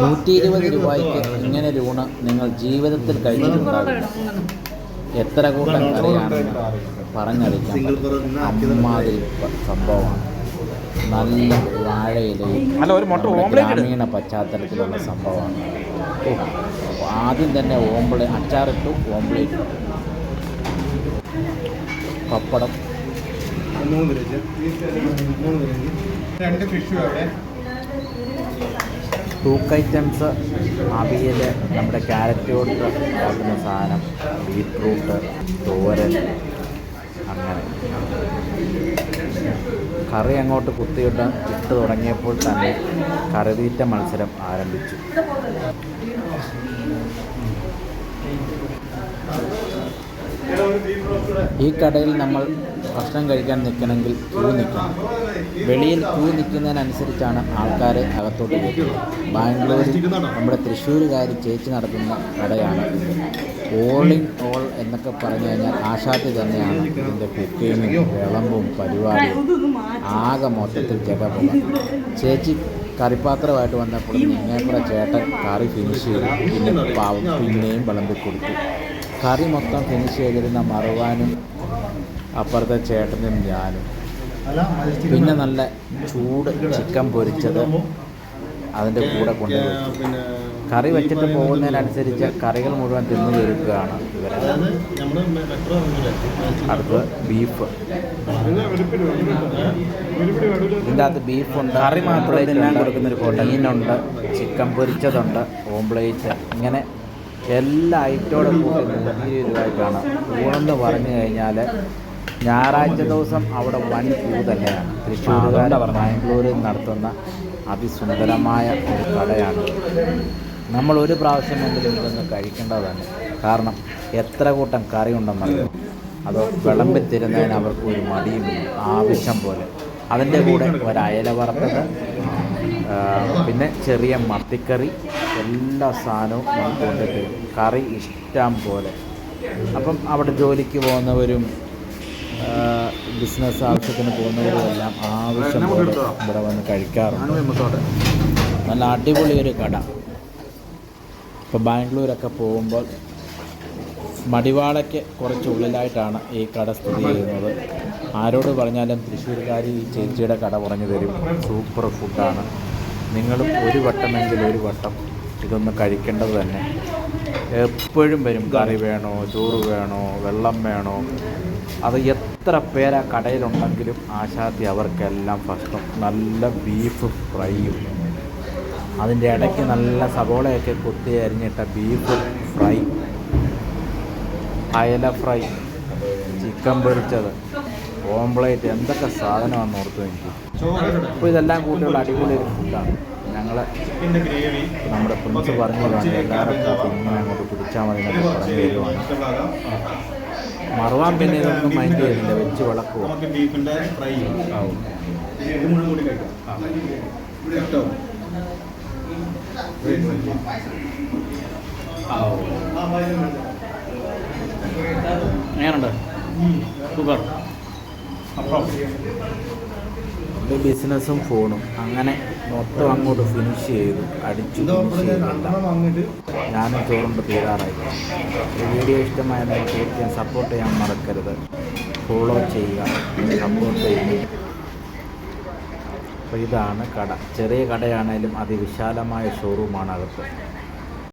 നൂറ്റി ഇരുപത് രൂപയ്ക്ക് ഇങ്ങനെ ഒരു ഊണ് നിങ്ങൾ ജീവിതത്തിൽ കഴിച്ചിട്ടുണ്ടാകും എത്ര കൂട്ടം കറിയാണെന്ന് പറഞ്ഞറിയിക്കാൻ. അമ്മാതിരി സംഭവമാണ്. നല്ല വാഴയിലയും. ഗ്രാമീണ പശ്ചാത്തലത്തിലുള്ള സംഭവമാണ്. ആദ്യം തന്നെ ഓംപ്ലേ അച്ചാറിട്ടു ഓംപ്ലേറ്റ്. പപ്പടം. രണ്ട് ഫിഷും അവിടെ. തൂക്ക് ഐറ്റംസ് അവിയൽ നമ്മുടെ ക്യാരറ്റ് കൊണ്ട് ഉണ്ടാക്കുന്ന സാധനം ബീറ്റ്റൂട്ട് തോരൻ അങ്ങനെ. കറി അങ്ങോട്ട് കുത്തിയിട്ട് ഇട്ട് തുടങ്ങിയപ്പോൾ തന്നെ കറിതീറ്റ മത്സരം ആരംഭിച്ചു. ഈ കടയിൽ നമ്മൾ ഭക്ഷണം കഴിക്കാൻ നിൽക്കണമെങ്കിൽ ക്യൂ നിൽക്കണം. വെളിയിൽ ക്യൂ നിൽക്കുന്നതിനനുസരിച്ചാണ് ആൾക്കാരെ അകത്തോട്ട് കയറ്റുന്നത് ബാംഗ്ലൂരിൽ നമ്മുടെ തൃശ്ശൂരുകാർ ചേച്ചി നടത്തുന്ന കടയാണ്. ഇൻ ഓൾ എന്നൊക്കെ പറഞ്ഞു കഴിഞ്ഞാൽ ആശാത്തി തന്നെയാണ് ഇതിന്റെ കുക്കിങ്ങും വിളമ്പും പരിപാടിയും ആകെ മൊത്തത്തിൽ ജഗപുക ചേച്ചി കറിപ്പാത്രമായിട്ട് വന്നപ്പോൾ നിങ്ങേപ്പുറ ചേട്ടൻ കറി ഫിനിഷ് ചെയ്തു. പിന്നെ പാവം പിന്നെയും വിളമ്പി കൊടുത്തു. കറി മൊത്തം ഫിനിഷ് ചെയ്തിരുന്ന മറുവാനും അപ്പുറത്തെ ചേട്ടനും ഞാനും. പിന്നെ നല്ല ചൂട് ചിക്കൻ പൊരിച്ചത് അതിന്റെ കൂടെ കൊണ്ടുപോയി കറി വെച്ചിട്ട് പോകുന്നതിനനുസരിച്ച് കറികൾ മുഴുവൻ തിന്നു തീർക്കുകയാണ് ഇവരെ. അടുത്ത് ബീഫ് ഇതിന്റെ അകത്ത് ബീഫുണ്ട് കറി മാത്രമേ കൊടുക്കുന്നൊരു. മീനുണ്ട് ചിക്കൻ പൊരിച്ചതുണ്ട് ഓംപ്ലേറ്റ് ഇങ്ങനെ എല്ലാ ഐറ്റോടെ കൂട്ടി നൂറ്റി രൂപയ്ക്കാണ് ഊണെന്ന് പറഞ്ഞു കഴിഞ്ഞാൽ ഞായറാഴ്ച ദിവസം അവിടെ വൻ ക്യൂ തന്നെയാണ്. തൃശ്ശൂരുകാരുടെ ബാംഗ്ലൂരിൽ നടത്തുന്ന അതിസുന്ദരമായ ഒരു കടയാണ്. നമ്മൾ ഒരു പ്രാവശ്യമെങ്കിലും ഇതൊന്ന് കഴിക്കേണ്ടതാണ്. കാരണം എത്ര കൂട്ടം കറി ഉണ്ടെന്നറിയോ? അതോ വിളമ്പി തരുന്നതിന് അവർക്ക് ഒരു മടിയുമില്ല. ആവശ്യം പോലെ. അതിന്റെ കൂടെ ഒരു അയല വറുത്തത് പിന്നെ ചെറിയ മത്തിക്കറി എല്ലാ സാധനവും നമുക്ക് കൊണ്ടുതരും കറി ഇഷ്ടം പോലെ. അപ്പം അവിടെ ജോലിക്ക് പോകുന്നവരും ബിസിനസ് ആവശ്യത്തിന് പോകുന്നവരും എല്ലാം ആവശ്യം പോലെ ഇവിടെ വന്ന് കഴിക്കാറുണ്ട്. നല്ല അടിപൊളി ഒരു കട. ഇപ്പോൾ ബാംഗ്ലൂരൊക്കെ പോകുമ്പോൾ മടിവാളയ്ക്ക് കുറച്ച് ഉള്ളിലായിട്ടാണ് ഈ കട സ്ഥിതി ചെയ്യുന്നത്. ആരോട് പറഞ്ഞാലും തൃശ്ശൂർക്കാർ ഈ ചേച്ചിയുടെ കട പറഞ്ഞു തരും. സൂപ്പർ ഫുഡാണ്. നിങ്ങളും ഒരു വട്ടമെങ്കിൽ ഒരു വട്ടം ഇതൊന്ന് കഴിക്കേണ്ടത് തന്നെ. എപ്പോഴും വരും കറി വേണോ ചോറ് വേണോ വെള്ളം വേണോ? അത് എത്ര പേരാ കടയിലുണ്ടെങ്കിലും ആശാത്തി അവർക്കെല്ലാം ഭക്ഷണം നല്ല ബീഫ് ഫ്രൈയും അതിന്റെ ഇടയ്ക്ക് നല്ല സവോളയൊക്കെ കുത്തി അരിഞ്ഞിട്ട ബീഫ് ഫ്രൈ അയല ഫ്രൈ ചിക്കൻ പൊരിച്ചത്. ഓംപ്ലേറ്റ് എന്തൊക്കെ സാധനമാണെന്ന് ഓർത്തു എനിക്ക് അപ്പോൾ ഇതെല്ലാം കൂട്ടിയുള്ള അടിപൊളി ഒരു ഫുഡാണ് ഞങ്ങൾ നമ്മുടെ പ്രിൻസ് പറഞ്ഞു തരുവാണ് ഇങ്ങനെ അങ്ങോട്ട് പിടിച്ചാൽ മതി എന്നൊക്കെ പറഞ്ഞു തരുവാണ്. മറുവാൻ പിന്നെ ഇതൊന്നും മൈൻഡ് ചെയ്യുന്നില്ല വെച്ച് വിളക്കുക എങ്ങനെയുണ്ട്? സൂപ്പർ. അപ്പം ഒരു ബിസിനസ്സും ഫോണും അങ്ങനെ മൊത്തം അങ്ങോട്ട് ഫിനിഷ് ചെയ്തു അടിച്ചു ഞാനും ചോറുണ്ട് തീരാറായി. ഈ വീഡിയോ ഇഷ്ടമായ തീർച്ചയായും സപ്പോർട്ട് ചെയ്യാൻ മറക്കരുത്. ഫോളോ ചെയ്യുക സപ്പോർട്ട് ചെയ്യുക. അപ്പോൾ ഇതാണ് കട. ചെറിയ കടയാണേലും അതിവിശാലമായ ഷോറൂമാണ് അകത്ത്.